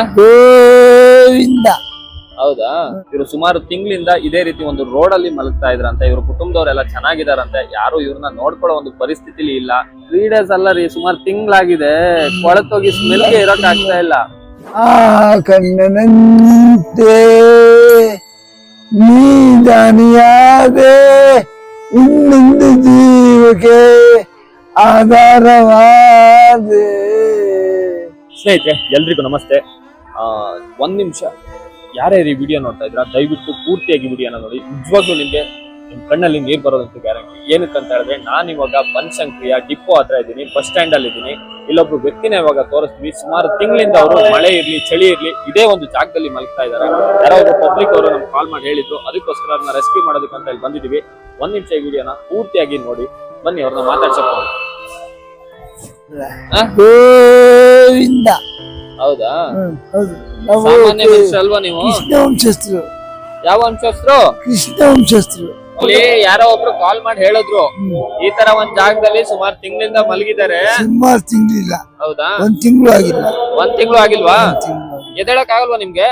ಗೋವಿಂದ. ಹೌದಾ? ಇವರು ಸುಮಾರು ತಿಂಗಳಿಂದ ಇದೇ ರೀತಿ ಒಂದು ರೋಡ್ ಅಲ್ಲಿ ಮಲಗ್ತಾ ಇದ್ರಂತೆ. ಇವ್ರ ಕುಟುಂಬದವರೆಲ್ಲ ಚೆನ್ನಾಗಿದಾರಂತೆ. ಯಾರು ಇವ್ರನ್ನ ನೋಡ್ಕೊಳ್ಳೋ ಒಂದು ಪರಿಸ್ಥಿತಿಲಿ ಇಲ್ಲ. ತ್ರೀ ಡೇಸ್ ಅಲ್ಲ ರೀ ಸುಮಾರು ತಿಂಗಳಾಗಿದೆ. ಕೊಳತೋಗಿ ಸ್ಮೆಲ್ಗೆ ಇರೋಕ್ ಆಗ್ತಾ ಇಲ್ಲ. ಆ ಕಣ್ಣನಂತೆ ನೀದಾನಿಯಾದೆ ಇನ್ನೊಂದು ಜೀವಕ್ಕೆ ಆಧಾರವಾದೆ. ಸ್ನೇಹಿತರೆ ಎಲ್ರಿಗೂ ನಮಸ್ತೆ. ಒಂದ್ ನಿಮಿಷ. ಯಾರ್ಯಾರು ಈ ವಿಡಿಯೋ ನೋಡ್ತಾ ಇದ್ರ ದಯವಿಟ್ಟು ಪೂರ್ತಿಯಾಗಿ ವಿಡಿಯೋನ ನೋಡಿ. ನಿಜವಾಗ್ಲೂ ನಿಮಗೆ ನಿಮ್ಮ ಕಣ್ಣಲ್ಲಿ ನೀರು ಬರೋದಂತ ಗ್ಯಾರಂಟಿ ಏನಕ್ಕೆ ಅಂತ ಹೇಳಿದ್ರೆ, ನಾನು ಇವಾಗ ಬನಶಂಕರಿಯ ಡಿಪೋ ಹತ್ರ ಇದ್ದೀನಿ, ಬಸ್ ಸ್ಟ್ಯಾಂಡ್ ಅಲ್ಲಿ ಇದ್ದೀನಿ. ಇಲ್ಲೊಬ್ರು ವ್ಯಕ್ತಿನ ಇವಾಗ ತೋರಿಸ್ತೀವಿ. ಸುಮಾರು ತಿಂಗಳಿಂದ ಅವರು ಮಳೆ ಇರಲಿ, ಚಳಿ ಇರ್ಲಿ, ಇದೇ ಒಂದು ಜಾಗದಲ್ಲಿ ಮಲಗ್ತಾ ಇದ್ದಾರೆ. ಯಾರೋ ಪಬ್ಲಿಕ್ ಅವರು ನಮ್ಗೆ ಕಾಲ್ ಮಾಡಿ ಹೇಳಿದ್ರು, ಅದಕ್ಕೋಸ್ಕರ ಅವ್ರನ್ನ ರೆಸ್ಕ್ಯೂ ಮಾಡೋದಕ್ಕೆ ಅಂತ ಇಲ್ಲಿ ಬಂದಿದ್ದೀವಿ. ಒಂದ್ ನಿಮಿಷ ಈ ವಿಡಿಯೋನ ಪೂರ್ತಿಯಾಗಿ ನೋಡಿ. ಬನ್ನಿ, ಅವ್ರನ್ನ ಮಾತಾಡ್ಸೋಣ ಹೌದಾ? ಹೌದು. ಸಾಮಾನ್ಯ ಮನುಷ್ಯ ಅಲ್ವಾ ನೀವು? ಕೃಷ್ಣ ವಂಶಸ್ಥರು. ಯಾವ ವಂಶಸ್ಥರು? ಕೃಷ್ಣ ವಂಶಸ್ಥರು. ಅಲ್ಲಿ ಯಾರೋ ಒಬ್ರು ಕಾಲ್ ಮಾಡಿ ಹೇಳಿದ್ರು. ಈ ತರ ಒಂದ್ ಜಾಗದಲ್ಲಿ ಸುಮಾರು ತಿಂಗಳಿಂದ ಮಲಗಿದ್ದಾರೆ. ಸುಮಾರು ತಿಂಗಳಿಲ್ಲ. ಹೌದಾ? ಒಂದ್ ತಿಂಗಳು ಆಗಿಲ್ಲ. ಒಂದ್ ತಿಂಗಳು ಆಗಿಲ್ವಾ? ಎದ್ದೇಳಕ್ ಆಗಲ್ವಾ ನಿಮ್ಗೆ?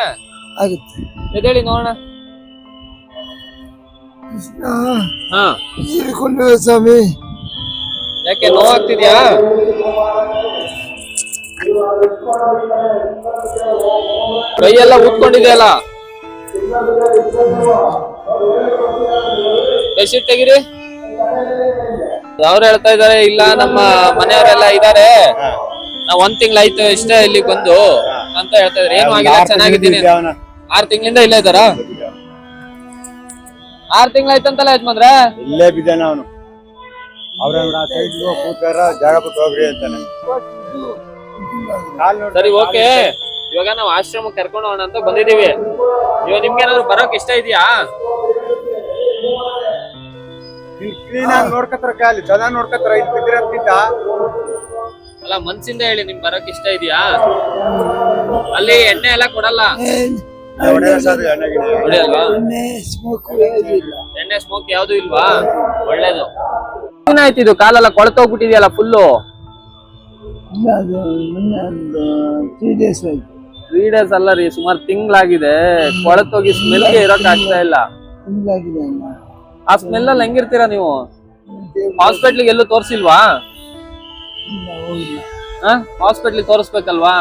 ಆಗುತ್ತೆ. ಎದ್ದೇಳಿ ನೋಡೋಣ. ಕೃಷ್ಣ. ಹಾ. ಸ್ವಾಮಿ. ಯಾಕೆ ನೋವಾಗ್ತಿದ್ಯಾ? ಕೈಯೆಲ್ಲ ಊದ್ಕೊಂಡಿದೆಯಲ್ಲ ಬೆಡ್ಶೀಟ್ ತೆಗಿರಿ. ಅವ್ರು ಹೇಳ್ತಾ ಇದಾರೆ ಇಲ್ಲ ನಮ್ಮ ಮನೆಯವರೆಲ್ಲ ಇದಾರೆ ನಾವ್ ಒಂದ್ ತಿಂಗಳಾಯ್ತು ಇಷ್ಟೇ ಇಲ್ಲಿ ಬಂದು ಅಂತ ಹೇಳ್ತಾ ಇದಾರೆ ಏನು ಆಗಿಲ್ಲ ಚೆನ್ನಾಗಿದ್ದೀನಿ. ಆರ್ ತಿಂಗಳಿಂದ ಇಲ್ಲೇ ಇದಾರ ಆರ್ ತಿಂಗಳಾಯ್ತಂತಲ್ಲ ಯಜಮಾನ್ರೆ? ಇಲ್ಲೇ ಬಿದ್ದಾನ ಅವನು. ಅವ್ರ ಜಾಗ ಬಿಟ್ಟು ಹೋಗ್ರಿ ಅಂತಾನೆ. ಸರಿ ಓಕೆ. ಇವಾಗ ನಾವು ಆಶ್ರಮಕ್ಕೆ ಕರ್ಕೊಂಡು ಹೋಗೋಣ ಅಂತ ಬಂದಿದೀವಿ ಇವಾಗ ನಿಮ್ಗೆ ಏನಾದ್ರು ಬರೋಕ್ ಇಷ್ಟ ಇದೆಯಾ? ನೋಡ್ಕತ್ರ ಕಾಲಿ ಚೆನ್ನಾಗಿ ನೋಡ್ಕತ್ರ ಇಲ್ಲಿ ಬಿದ್ದಿರ ಅಂತಿದ್ದ ಅಲ್ಲ ಮನ್ಸಿಂದ ಹೇಳಿ ನಿಮ್ ಬರೋಕ್ ಇಷ್ಟ ಇದೆಯಾ? ಅಲ್ಲಿ ಎಣ್ಣೆ ಎಲ್ಲ ಕೊಡಲ್ಲ. ಎಣ್ಣೆ ಸ್ಮೋಕ್ ಯಾವ್ದು ಇಲ್ವಾ? ಒಳ್ಳೇದು. ಏನಾಯ್ತು ಇದು? ಕಾಲೆಲ್ಲ ಕೊಳತೋಗ್ಬಿಟ್ಟಿದ್ಯಲ್ಲ ಫುಲ್ಲು ಇಲ್ಲ ಅದು ಮೊನ್ನೆ ಒಂದು ತ್ರೀ ಡೇಸ್ ಆಯ್ತು ತ್ರೀ ಡೇಸ್ ಅಲ್ಲ ರೀ ಸುಮಾರು ತಿಂಗಳಾಗಿದೆ. ಕೊಳತೋಗಿ ಸ್ಮೆಲ್ಗೆ ಇರೋಕ್ ಆಗ್ತಾ ಇಲ್ಲ. ಆ ಸ್ಮೆಲ್ ಅಲ್ಲಿ ಹೆಂಗಿರ್ತೀರಾ ನೀವು? ಹಾಸ್ಪಿಟ್ಲಿಗೆ ಎಲ್ಲೂ ತೋರಿಸಿಲ್ವಾ? ಇಲ್ಲ ಹೋಗಿಲ್ಲ. ಹಾಸ್ಪಿಟ್ಲಿಗೆ ತೋರಿಸ್ಬೇಕಲ್ವಾ?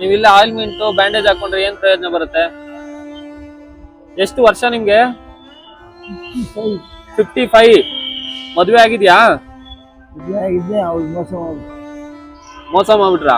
ನೀವು ಇಲ್ಲ ಆಯಿಲ್ಮೆಂಟ್ ಬ್ಯಾಂಡೇಜ್ ಹಾಕೊಂಡ್ರೆ ಏನ್ ಪ್ರಯೋಜನ ಬರುತ್ತೆ? ಎಷ್ಟು ವರ್ಷ ನಿಮ್ಗೆ? ಫಿಫ್ಟಿ ಫೈವ್ ಮದ್ವೆ ಆಗಿದ್ಯಾ? ಅವ್ರು ಮೋಸ ಮೋಸ ಮಾಡ್ಬಿಟ್ರಾ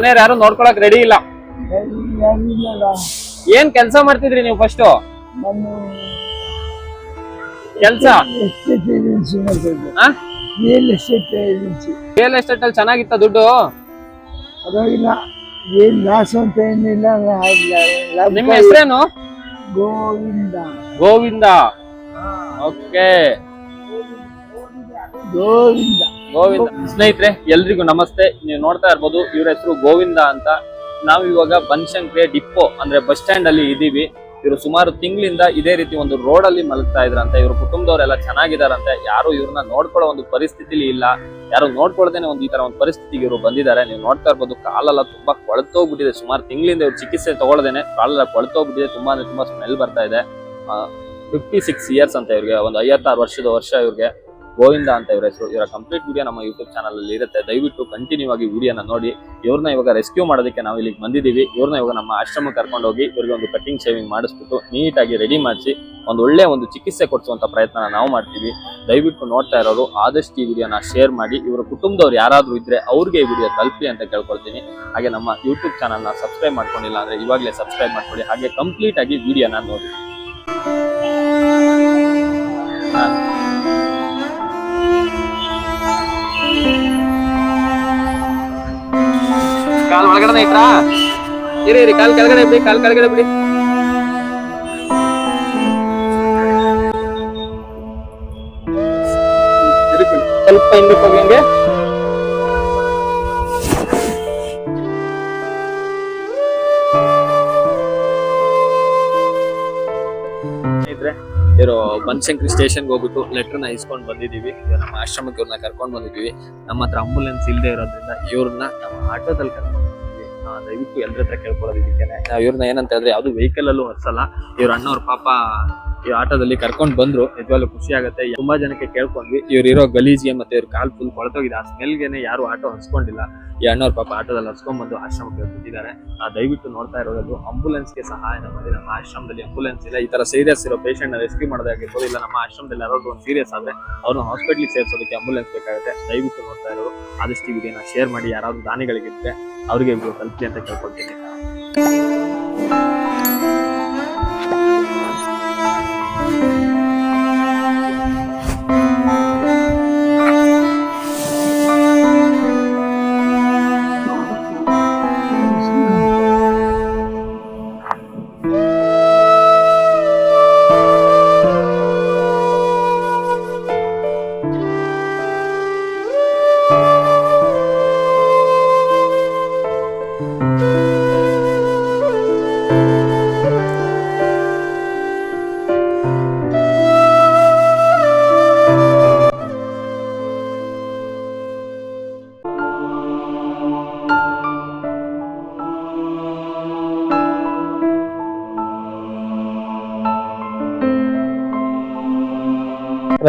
ಮನೆಯವ್ರು ಯಾರು ನೋಡ್ಕೊಳಕ್ ರೆಡಿ ಇಲ್ಲ. ಏನ್ ಕೆಲ್ಸ ಮಾಡ್ತಿದ್ರಿ ನೀವು ಫಸ್ಟ್ ಕೆಲ್ಸ? Real estate agency real estate ಅಲ್ಲಿ ಚೆನ್ನಾಗಿತ್ತ ದುಡ್ಡು? ಏನ್ ಲಾಸ್ ಅಂತ ಏನಿಲ್ಲ ನಿಮ್ಮ ಹೆಸರೇನು? ಗೋವಿಂದ. ಗೋವಿಂದ. ಓಕೆ. ಗೋವಿಂದ. ಗೋವಿಂದ. ಸ್ನೇಹಿತರೆ, ಎಲ್ರಿಗೂ ನಮಸ್ತೆ. ನೀವು ನೋಡ್ತಾ ಇರ್ಬೋದು, ಇವ್ರ ಹೆಸರು ಗೋವಿಂದ ಅಂತ. ನಾವು ಇವಾಗ ಬನ್ಶಂಕ್ರೆ ಡಿಪೋ ಅಂದ್ರೆ ಬಸ್ ಸ್ಟ್ಯಾಂಡ್ ಅಲ್ಲಿ ಇದೀವಿ. ಇವರು ಸುಮಾರು ತಿಂಗಳಿಂದ ಇದೇ ರೀತಿ ಒಂದು ರೋಡ್ ಅಲ್ಲಿ ಮಲಗ್ತಾ ಇದ್ರಂತೆ. ಇವ್ರ ಕುಟುಂಬದವರೆಲ್ಲ ಚೆನ್ನಾಗಿದಾರಂತೆ. ಯಾರು ಇವ್ರನ್ನ ನೋಡ್ಕೊಳ್ಳೋ ಒಂದು ಪರಿಸ್ಥಿತಿಲಿ ಇಲ್ಲ. ಯಾರು ನೋಡ್ಕೊಳ್ದೇನೆ ಒಂದು ಈ ತರ ಒಂದು ಪರಿಸ್ಥಿತಿಗೆ ಇವರು ಬಂದಿದ್ದಾರೆ. ನೀವು ನೋಡ್ತಾ ಇರ್ಬೋದು, ಕಾಲೆಲ್ಲ ತುಂಬಾ ಕೊಳತೋಗ್ಬಿಟ್ಟಿದೆ. ಸುಮಾರು ತಿಂಗಳಿಂದ ಇವ್ರು ಚಿಕಿತ್ಸೆ ತಗೊಳ್ದೇನೆ. ಕಾಲೆಲ್ಲ ಕೊಳತೋಗ್ಬಿಟ್ಟಿದೆ. ತುಂಬಾ ತುಂಬಾ ಸ್ಮೆಲ್ ಬರ್ತಾ ಇದೆ. ಫಿಫ್ಟಿ ಸಿಕ್ಸ್ ಇಯರ್ಸ್ ಅಂತ ಇವ್ರಿಗೆ, ಒಂದು ಐವತ್ತಾರು ವರ್ಷದ ವರ್ಷ ಇವ್ರಿಗೆ. ಗೋವಿಂದ ಅಂತ ಇವರ ಹೆಸರು. ಇವರ ಕಂಪ್ಲೀಟ್ ವಿಡಿಯೋ ನಮ್ಮ ಯೂಟ್ಯೂಬ್ ಚಾನಲ್ ಅಲ್ಲಿ ಇರುತ್ತೆ. ದಯವಿಟ್ಟು ಕಂಟಿನ್ಯೂ ಆಗಿ ವಿಡಿಯೋನ ನೋಡಿ. ಇವ್ರನ್ನ ಇವಾಗ ರೆಸ್ಕ್ಯೂ ಮಾಡೋದಕ್ಕೆ ನಾವು ಇಲ್ಲಿಗೆ ಬಂದಿದ್ದೀವಿ. ಇವ್ರನ್ನ ಇವಾಗ ನಮ್ಮ ಆಶ್ರಮಕ್ಕೆ ಕರ್ಕೊಂಡು ಹೋಗಿ ಇವ್ರಿಗೆ ಒಂದು ಕಟಿಂಗ್ ಶೇವಿಂಗ್ ಮಾಡಿಸ್ಬಿಟ್ಟು ನೀಟಾಗಿ ರೆಡಿ ಮಾಡಿಸಿ ಒಂದು ಒಳ್ಳೆ ಒಂದು ಚಿಕಿತ್ಸೆ ಕೊಡಿಸುವಂತ ಪ್ರಯತ್ನ ನಾವು ಮಾಡ್ತೀವಿ. ದಯವಿಟ್ಟು ನೋಡ್ತಾ ಇರೋರು, ಆದಷ್ಟು ಈ ವಿಡಿಯೋನ ಶೇರ್ ಮಾಡಿ. ಇವರ ಕುಟುಂಬದವ್ರು ಯಾರಾದರೂ ಇದ್ರೆ ಅವ್ರಿಗೆ ಈ ವಿಡಿಯೋ ತಲುಪಿ ಅಂತ ಕೇಳ್ಕೊಳ್ತೀನಿ. ಹಾಗೆ ನಮ್ಮ ಯೂಟ್ಯೂಬ್ ಚಾನಲ್ನ ಸಬ್ಸ್ಕ್ರೈಬ್ ಮಾಡ್ಕೊಂಡಿಲ್ಲ ಅಂದ್ರೆ ಇವಾಗಲೇ ಸಬ್ಸ್ಕ್ರೈಬ್ ಮಾಡ್ಕೊಳ್ಳಿ. ಹಾಗೆ ಕಂಪ್ಲೀಟ್ ಆಗಿ ವಿಡಿಯೋನ ನೋಡಿ. ಕಾಲ್ ಒಳಗಡೆ ಐತ್ರಾ ಇರಿ ಇರಿ, ಕಾಲ್ ಕೆಳಗಡೆ ಬಿಡಿ, ಕಾಲ್ ಕೆಳಗಡೆ ಬಿಡಿ. ಸ್ವಲ್ಪ ಹಿಂದಕ್ಕೆ ಹೋಗಿ ಹಂಗೆ. ಇರೋ ಬನಶಂಕರಿ ಸ್ಟೇಷನ್ಗೆ ಹೋಗ್ಬಿಟ್ಟು ಲೆಟ್ರನ್ನ ಇಸ್ಕೊಂಡು ಬಂದಿದ್ದೀವಿ. ನಮ್ಮ ಆಶ್ರಮಕ್ಕೆ ಇವ್ರನ್ನ ಕರ್ಕೊಂಡು ಬಂದಿದ್ದೀವಿ. ನಮ್ಮ ಹತ್ರ ಆಂಬುಲೆನ್ಸ್ ಇಲ್ಲದೆ ಇರೋದ್ರಿಂದ ಇವ್ರನ್ನ ನಮ್ಮ ಆಟೋದಲ್ಲಿ ಕರ್ಕೊಂಡು ದಯವಿಟ್ಟು ಎಲ್ಲರ ಹತ್ರ ಕೇಳ್ಕೊಳ್ಳೋದು ಇದಕ್ಕೆ ನಾವು ಇವ್ರನ್ನ ಏನಂತ ಹೇಳಿದ್ರೆ ಯಾವುದು ವೆಹಿಕಲ್ ಅಲ್ಲೂ ಹರ್ಸಲ್ಲ ಇವ್ರ ಅಣ್ಣವ್ರ ಪಾಪ ಈ ಆಟೋದಲ್ಲಿ ಕರ್ಕೊಂಡು ಬಂದ್ರು, ನಿಜವಾಗ್ಲೂ ಖುಷಿ ಆಗುತ್ತೆ. ತುಂಬಾ ಜನಕ್ಕೆ ಕೇಳ್ಕೊಂಡ್ವಿ. ಇವ್ರು ಇರೋ ಗಲೀಜಿಗೆ ಮತ್ತೆ ಇವ್ರ ಕಾಲ್ ಫುಲ್ ಕೊಳತೋಗಿದೆ. ಆ ಸ್ಮೆಲ್ಗೆನೆ ಯಾರು ಆಟೋ ಹಂಚ್ಕೊಂಡಿಲ್ಲ ಈ ಅಣ್ಣವ್ರ ಪಾಪ ಆಟೋದಲ್ಲಿ ಹರ್ಸ್ಕೊಂಡ್ ಬಂದು ಆಶ್ರಮಕ್ಕೆ ಬಿಟ್ಟಿದ್ದಾರೆ ಆ ದಯವಿಟ್ಟು ನೋಡ್ತಾ ಇರೋದು ಆಂಬುಲೆನ್ಸ್ಗೆ ಸಹಾಯ ಮಾಡಿ ನಮ್ಮ ಆಶ್ರಮದಲ್ಲಿ ಆಂಬುಲೆನ್ಸ್ ಇಲ್ಲ. ಈ ತರ ಸೀರಿಯಸ್ ಇರೋ ಪೇಷಂಟ್ ರೆಸ್ಕ್ಯೂ ಮಾಡೋದಾಗಿರ್ಬೋದು ಇಲ್ಲ ನಮ್ಮ ಆಶ್ರಮದಲ್ಲಿ ಯಾರಾದ್ರು ಒಂದು ಸೀರಿಯಸ್ ಆದ್ರೆ ಅವ್ರನ್ನ ಹಾಸ್ಪಿಟ್ಲಿಗೆ ಸೇರಿಸೋದಕ್ಕೆ ಆಂಬುಲೆನ್ಸ್ ಬೇಕಾಗುತ್ತೆ. ದಯವಿಟ್ಟು ನೋಡ್ತಾ ಇರೋರು, ಆದಷ್ಟು ಇದೇನ ಶೇರ್ ಮಾಡಿ, ಯಾರಾದ್ರೂ ದಾನಿಗಳಿಗಿದ್ರೆ ಅವ್ರಿಗೆ ವಿಡಿಯೋ ತಲುಪಿ ಅಂತ ಕೇಳ್ಕೊಳ್ತೀನಿ.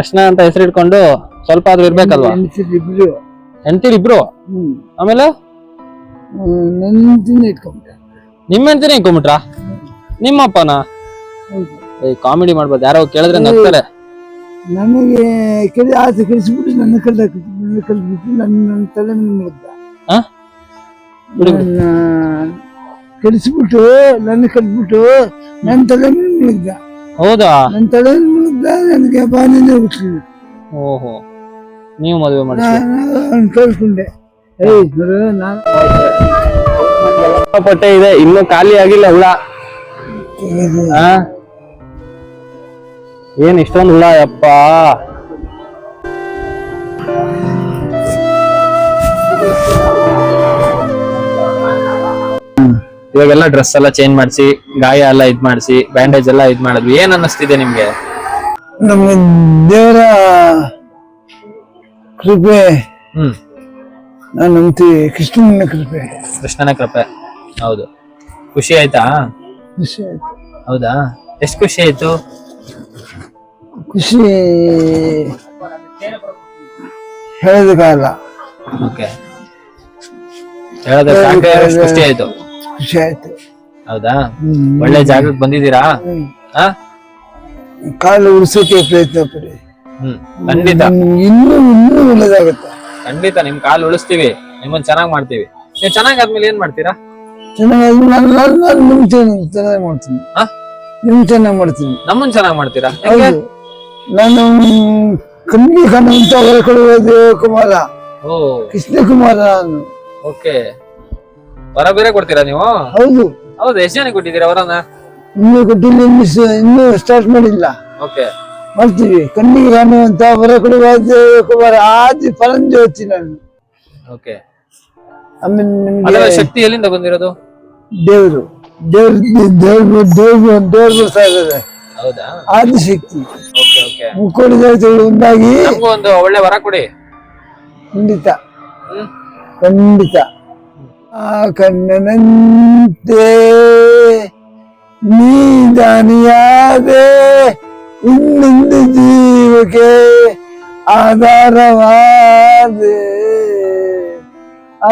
ಕೃಷ್ಣ ಅಂತ ಹೆಸರಿಟ್ಕೊಂಡು ಸ್ವಲ್ಪ ಆದ್ರೂ ಇರ್ಬೇಕಲ್ವಾ? ಹೆಂಡ್ತಿರಿಬ್ರು? ಹೆಂಡತಿರ್ ಇಬ್ರು ಹ್ಮ್ ಆಮೇಲೆ ನನ್ನ ಇಟ್ಕೊಂಡೆ ನಿಮ್ಮ ಹೆಂಡತಿನೇ ಇಟ್ಕೊಂಬಿಟ್ರಾ? ನಿಮ್ಮಪ್ಪನ ಹೌದು. ಏ ಕಾಮಿಡಿ ಮಾಡ್ಬೋದು. ಯಾರೋ ಕೇಳಿದ್ರೆ ನಗ್ತಾರೆ. ನನಗೆ ಕೆಲ ಆಸೆ ಕೆಡಿಸ್ಬಿಟ್ಟು ನನ್ನ ಕಲ್ಲು ನನ್ನ ಕಲ್ಲು ನನ್ನ ನನ್ನ ತಲೆ ಮೇಲೆ ಮುಗ್ದ. ಆ? ಬಿಡಿ ಬಿಡಿ. ನನ್ನ ಕೆಡಿಸ್ಬಿಟ್ಟು ನನ್ನ ಕಲ್ಬಿಟ್ಟು ನನ್ನ ತಲೆ ಮೇಲೆ ಮುಳುಗ್ದ ಹೌದಾ? ನನ್ನ ತಲೆ ಮೇಲೆ ಮುಳುಗ್ದ ನನಗೆ ಬಾನಿನೇ ಹುಟ್ಟಿದ್ರು ಓಹೋ ನೀವು ಮದುವೆ ಮಾಡಿ ನಾನು ಕೇಳ್ಕೊಂಡೆ ಏಯ್ ನಾನು ಪಟ್ಟೆ ಇದೆ ಇನ್ನೂ ಖಾಲಿ ಆಗಿಲ್ಲ ಹುಳ. ಆ? ಏನ್ ಇಷ್ಟೊಂದು ಹುಳ ಯಪ್ಪ? ಇವಾಗೆಲ್ಲ ಡ್ರೆಸ್ ಎಲ್ಲ ಚೇಂಜ್ ಮಾಡಿಸಿ ಗಾಯ ಎಲ್ಲ ಇದ್ ಮಾಡಿಸಿ ಬ್ಯಾಂಡೇಜ್ ಎಲ್ಲ ಇದ್ ಮಾಡಿದ್ವಿ. ಏನ್ ಅನ್ನಿಸ್ತಿದೆ ನಿಮ್ಗೆ? ನಮಗೆ ದೇವರ ಕೃಪೆ. ಹ್ಮ್. ನಾನು ಕೃಷ್ಣನ ಕೃಪೆ. ಕೃಷ್ಣನ ಕೃಪೆ. ಹೌದು. ಖುಷಿ ಆಯ್ತಾ? ಖುಷಿ ಆಯ್ತು. ಹೌದಾ? ಎಷ್ಟು ಖುಷಿ ಆಯ್ತು? ಖುಷಿ ಹೇಳೋದಕ್ಕಾಗಲ್ಲ ಓಕೆ. ಹೇಳೋದಕ್ಕೆ ಖುಷಿ ಆಯ್ತು. ಖುಷಿ ಆಯ್ತು. ಹೌದಾ? ಒಳ್ಳೆ ಜಾಗಕ್ಕೆ ಬಂದಿದ್ದೀರಾ? ಆ? ಹಾ ಕಾಲು ಉಳಿಸೋಕೆ ಪ್ರಯತ್ನ ಪಡಿ. ಹ್ಮ್ ಖಂಡಿತ. ಇನ್ನೂ ಇನ್ನೂ ಒಳ್ಳೇದಾಗುತ್ತೆ. ಖಂಡಿತ ನಿಮ್ ಕಾಲು ಉಳಿಸ್ತೀವಿ ನಿಮ್ಮನ್ ಚೆನ್ನಾಗ್ ಮಾಡ್ತೀವಿ. ನೀವು ಚೆನ್ನಾಗಾದ್ಮೇಲೆ ಏನ್ ಮಾಡ್ತೀರಾ? ಚೆನ್ನಾಗಿ ನಾನು ನಾನು ನಾನು ನಿಮ್ಗೆ ಚೆನ್ನಾಗಿ ಚೆನ್ನಾಗಿ ಮಾಡ್ತೀನಿ. ಹಾ? ನಿಮ್ಗೆ ಚೆನ್ನಾಗಿ ಮಾಡ್ತೀನಿ. ನಮ್ಮನ್ ಚೆನ್ನಾಗ್ ಮಾಡ್ತೀರಾ? ಹೆಂಗೆ? ಹೌದು. ನಾನು ಕಣ್ಣಿಗೆ ಕಾಣುವಂತ ಹೊರ ಕುಮಾರ. ಓ. ಓ ಕೃಷ್ಣಕುಮಾರ. ನಾನು ಓಕೆ. ವರ ಬೇರೆ ಕೊಡ್ತೀರಾ ನೀವು? ಹೌದು. ಹೌದು ಎಷ್ಟು ಜನ ಕೊಟ್ಟಿದ್ದೀರಾ ವರನ ಇನ್ನೂ ಕೊಟ್ಟಿಲ್ಲ ಮಿಸ್ ಸ- ಇನ್ನೂ ಸ್ಟಾರ್ಟ್ ಮಾಡಿಲ್ಲ. ಓಕೆ ಮಾಡ್ತೀವಿ. ಕಣ್ಣಿಗೆ ಕಾಣುವಂತ ಹೊರ ಕೊಡುವ ಕುಮಾರ ಆದಿ ಪರಂಜ್ಯೋತಿ ನಾನು. ಓಕೆ ಆಮೇಲೆ ಅದರ ನಿಮ್ಗೆ ಶಕ್ತಿ ಎಲ್ಲಿಂದ ಬಂದಿರೋದು? ದೇವರು. ದೇವ್ರ ದೇವ್ರ ದೇವ್ರು ದೇವ್ರ ಬರ್ತಾ ಇದ್ದಾರೆ ಹೌದಾ ಆದಿಶಕ್ತಿ ಓಕೆ ಓಕೆ ಮುಕ್ಕೋಡಿ ದೇವತೆಗಳು ಒಂದಾಗಿ ನಮಗೂ ಒಂದು ಒಳ್ಳೆ ವರ ಕೊಡಿ. ಖಂಡಿತ. ಹ್ಮ್. ಖಂಡಿತ. ಆ ಕಣ್ಣನಂತೆ ನೀದಾನಿಯಾದೆ ಇನ್ನೊಂದು ಜೀವಕ್ಕೆ ಆಧಾರವಾದೆ.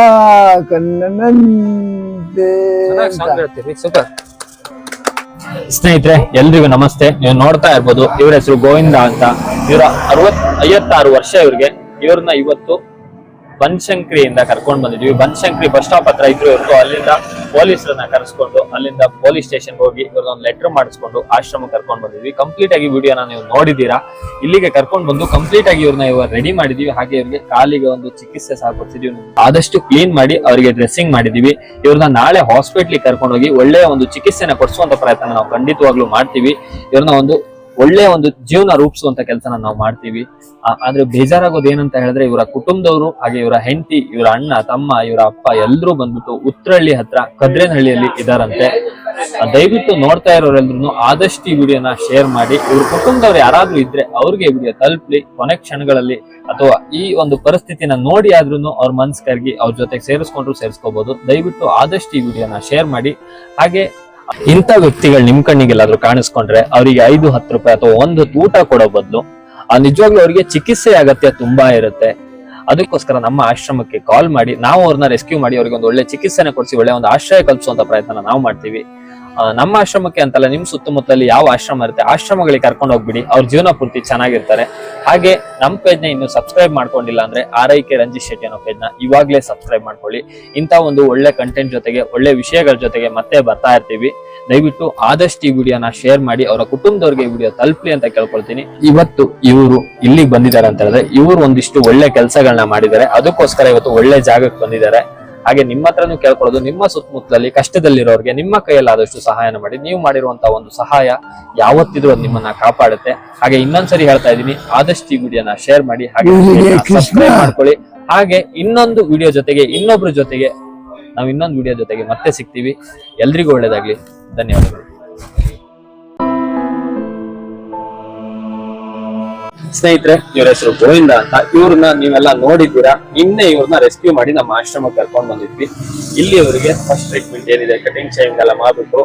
ಆ ಕಣ್ಣನಂತೆ ಸೂಪರ್ ಸ್ನೇಹಿತರೆ ಎಲ್ರಿಗೂ ನಮಸ್ತೆ. ನೀವು ನೋಡ್ತಾ ಇರ್ಬೋದು ಇವ್ರ ಹೆಸರು ಗೋವಿಂದ ಅಂತ. ಇವರ ಅರವತ್ ಐವತ್ತಾರು ವರ್ಷ ಇವ್ರಿಗೆ. ಇವ್ರನ್ನ ಇವತ್ತು ಬನಶಂಕರಿಯಿಂದ ಕರ್ಕೊಂಡು ಬಂದಿದ್ವಿ. ಬನ್ಶಂಕ್ರಿ ಬಸ್ ಸ್ಟಾಪ್ ಹತ್ರ ಇದ್ರು ಇವ್ರು ಅಲ್ಲಿಂದ ಪೊಲೀಸರನ್ನ ಕರೆಸ್ಕೊಂಡು ಅಲ್ಲಿಂದ ಪೊಲೀಸ್ ಸ್ಟೇಷನ್ ಹೋಗಿ ಇವ್ರದೊಂದು ಲೆಟರ್ ಮಾಡಿಸ್ಕೊಂಡು ಆಶ್ರಮ ಕರ್ಕೊಂಡು ಬಂದಿದ್ವಿ. ಕಂಪ್ಲೀಟ್ ಆಗಿ ವಿಡಿಯೋನ ನೀವು ನೋಡಿದ್ದೀರಾ? ಇಲ್ಲಿಗೆ ಕರ್ಕೊಂಡು ಬಂದು ಕಂಪ್ಲೀಟ್ ಆಗಿ ಇವ್ರನ್ನ ಇವಾಗ ರೆಡಿ ಮಾಡಿದೀವಿ. ಹಾಗೆ ಇವ್ರಿಗೆ ಕಾಲಿಗೆ ಒಂದು ಚಿಕಿತ್ಸೆ ಸಹ ಕೊಡ್ತಿದೀವಿ ಆದಷ್ಟು ಕ್ಲೀನ್ ಮಾಡಿ ಅವರಿಗೆ ಡ್ರೆಸ್ಸಿಂಗ್ ಮಾಡಿದೀವಿ. ಇವ್ರನ್ನ ನಾಳೆ ಹಾಸ್ಪಿಟ್ಲಿಗೆ ಕರ್ಕೊಂಡು ಹೋಗಿ ಒಳ್ಳೆಯ ಒಂದು ಚಿಕಿತ್ಸೆನ ಕೊಡಿಸುವಂತ ಪ್ರಯತ್ನ ನಾವು ಖಂಡಿತವಾಗ್ಲೂ ಮಾಡ್ತೀವಿ. ಇವ್ರನ್ನ ಒಂದು ಒಳ್ಳೆಯ ಒಂದು ಜೀವನ ರೂಪಿಸುವಂತ ಕೆಲಸನ ನಾವು ಮಾಡ್ತೀವಿ. ಆದ್ರೆ ಬೇಜಾರಾಗೋದು ಏನಂತ ಹೇಳಿದ್ರೆ ಇವರ ಕುಟುಂಬದವರು ಹಾಗೆ ಇವರ ಹೆಂಡತಿ, ಇವರ ಅಣ್ಣ, ತಮ್ಮ, ಇವರ ಅಪ್ಪ ಎಲ್ಲರೂ ಬಂದ್ಬಿಟ್ಟು ಉತ್ತರಹಳ್ಳಿ ಹತ್ರ ಕದ್ರೇನಹಳ್ಳಿಯಲ್ಲಿ ಇದಾರಂತೆ. ದಯವಿಟ್ಟು ನೋಡ್ತಾ ಇರೋರೆಲ್ರು ಆದಷ್ಟು ಈ ವಿಡಿಯೋನ ಶೇರ್ ಮಾಡಿ. ಇವ್ರ ಕುಟುಂಬದವ್ರು ಯಾರಾದ್ರೂ ಇದ್ರೆ ಅವ್ರಿಗೆ ಈ ವಿಡಿಯೋ ತಲುಪಲಿ. ಕೊನೆ ಕ್ಷಣಗಳಲ್ಲಿ ಅಥವಾ ಈ ಒಂದು ಪರಿಸ್ಥಿತಿನ ನೋಡಿ ಆದ್ರೂ ಅವ್ರ ಮನ್ಸ್ ಕರ್ಗಿ ಅವ್ರ ಜೊತೆಗೆ ಸೇರಿಸ್ಕೊಂಡ್ರು ಸೇರಿಸ್ಕೋಬಹುದು ದಯವಿಟ್ಟು ಆದಷ್ಟು ಈ ವಿಡಿಯೋನ ಶೇರ್ ಮಾಡಿ. ಹಾಗೆ ಇಂಥ ವ್ಯಕ್ತಿಗಳು ನಿಮ್ ಕಣ್ಣಿಗೆಲ್ಲಾದ್ರೂ ಕಾಣಿಸ್ಕೊಂಡ್ರೆ ಅವರಿಗೆ ಐದು, ಹತ್ತು ರೂಪಾಯಿ ಅಥವಾ ಒಂದು ಊಟ ಕೊಡೋ ಬದಲು ಆ ನಿಜವಾಗ್ಲೂ ಅವರಿಗೆ ಚಿಕಿತ್ಸೆ ಅಗತ್ಯ ತುಂಬಾ ಇರುತ್ತೆ. ಅದಕ್ಕೋಸ್ಕರ ನಮ್ಮ ಆಶ್ರಮಕ್ಕೆ ಕಾಲ್ ಮಾಡಿ, ನಾವು ಅವ್ರನ್ನ ರೆಸ್ಕ್ಯೂ ಮಾಡಿ, ಅವರಿಗೆ ಒಂದು ಒಳ್ಳೆ ಚಿಕಿತ್ಸೆನ ಕೊಡಿಸಿ, ಒಳ್ಳೆ ಒಂದು ಆಶ್ರಯ ಕಲ್ಪಿಸುವಂತ ಪ್ರಯತ್ನ ನಾವು ಮಾಡ್ತೀವಿ. ನಮ್ಮ ಆಶ್ರಮಕ್ಕೆ ಅಂತಲ್ಲ, ನಿಮ್ ಸುತ್ತಮುತ್ತಲಲ್ಲಿ ಯಾವ ಆಶ್ರಮ ಇರುತ್ತೆ, ಆಶ್ರಮಗಳಿಗೆ ಕರ್ಕೊಂಡು ಹೋಗ್ಬಿಡಿ. ಅವ್ರ ಜೀವನ ಪೂರ್ತಿ ಚೆನ್ನಾಗಿರ್ತಾರೆ. ಹಾಗೆ ನಮ್ಮ ಪೇಜ್ನ ಇನ್ನು ಸಬ್ಸ್ಕ್ರೈಬ್ ಮಾಡ್ಕೊಂಡಿಲ್ಲ ಅಂದ್ರೆ R I K Ranjith Shetty ಅನ್ನೋ ಪೇಜ್ನ ಇವಾಗ್ಲೇ ಸಬ್ಸ್ಕ್ರೈಬ್ ಮಾಡ್ಕೊಳ್ಳಿ. ಇಂಥ ಒಂದು ಒಳ್ಳೆ ಕಂಟೆಂಟ್ ಜೊತೆಗೆ, ಒಳ್ಳೆ ವಿಷಯಗಳ ಜೊತೆಗೆ ಮತ್ತೆ ಬರ್ತಾ ಇರ್ತೀವಿ. ದಯವಿಟ್ಟು ಆದಷ್ಟು ಈ ವಿಡಿಯೋನ ಶೇರ್ ಮಾಡಿ, ಅವರ ಕುಟುಂಬದವ್ರಿಗೆ ಈ ವಿಡಿಯೋ ತಲುಪಲಿ ಅಂತ ಕೇಳ್ಕೊಳ್ತೀನಿ. ಇವತ್ತು ಇವರು ಇಲ್ಲಿಗೆ ಬಂದಿದ್ದಾರೆ ಅಂತ ಹೇಳಿದ್ರೆ, ಇವರು ಒಂದಿಷ್ಟು ಒಳ್ಳೆ ಕೆಲಸಗಳನ್ನ ಮಾಡಿದ್ದಾರೆ. ಅದಕ್ಕೋಸ್ಕರ ಇವತ್ತು ಒಳ್ಳೆ ಜಾಗಕ್ಕೆ ಬಂದಿದ್ದಾರೆ. ಹಾಗೆ ನಿಮ್ಮ ಹತ್ರನೂ ಕೇಳ್ಕೊಳ್ಳೋದು ನಿಮ್ಮ ಸುತ್ತಮುತ್ತಲಲ್ಲಿ ಕಷ್ಟದಲ್ಲಿರೋರಿಗೆ ನಿಮ್ಮ ಕೈಯಲ್ಲಾದಷ್ಟು ಸಹಾಯನ ಮಾಡಿ. ನೀವು ಮಾಡಿರುವಂತಹ ಒಂದು ಸಹಾಯ ಯಾವತ್ತಿದ್ರೂ ಅದು ನಿಮ್ಮನ್ನ ಕಾಪಾಡುತ್ತೆ. ಹಾಗೆ ಇನ್ನೊಂದ್ಸರಿ ಹೇಳ್ತಾ ಇದ್ದೀನಿ ಆದಷ್ಟು ಈ ವಿಡಿಯೋನ ಶೇರ್ ಮಾಡಿ ಹಾಗೆ ಸಬ್ಸ್ಕ್ರೈಬ್ ಮಾಡ್ಕೊಳ್ಳಿ. ಹಾಗೆ ಇನ್ನೊಂದು ವಿಡಿಯೋ ಜೊತೆಗೆ ಇನ್ನೊಬ್ರ ಜೊತೆಗೆ ನಾವು ಇನ್ನೊಂದು ವಿಡಿಯೋ ಜೊತೆಗೆ ಮತ್ತೆ ಸಿಗ್ತೀವಿ. ಎಲ್ರಿಗೂ ಒಳ್ಳೇದಾಗ್ಲಿ. ಧನ್ಯವಾದಗಳು. ಸ್ನೇಹಿತರೆ, ಇವ್ರ ಹೆಸರು ಗೋವಿಂದ ಅಂತ. ಇವ್ರನ್ನ ನೀವೆಲ್ಲ ನೋಡಿದ್ದೀರಾ? ನಿನ್ನೆ ಇವ್ರನ್ನ ರೆಸ್ಕ್ಯೂ ಮಾಡಿ ನಮ್ಮ ಆಶ್ರಮಕ್ಕೆ ಕರ್ಕೊಂಡ್ ಬಂದಿದ್ವಿ. ಇಲ್ಲಿ ಅವರಿಗೆ ಫಸ್ಟ್ ಟ್ರೀಟ್ಮೆಂಟ್ ಏನಿದೆ ಕಟಿಂಗ್ ಶೇವಿಂಗ್ ಎಲ್ಲ ಮಾಡ್ಬಿಟ್ಟು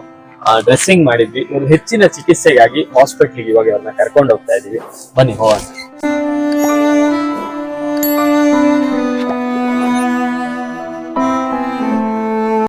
ಡ್ರೆಸ್ಸಿಂಗ್ ಮಾಡಿದ್ವಿ. ಇವ್ರು ಹೆಚ್ಚಿನ ಚಿಕಿತ್ಸೆಗಾಗಿ ಹಾಸ್ಪಿಟ್ಲಿಗೆ ಇವಾಗ ಇವ್ರನ್ನ ಕರ್ಕೊಂಡು ಹೋಗ್ತಾ ಇದೀವಿ. ಬನ್ನಿ, ಹೋಗೋಣ.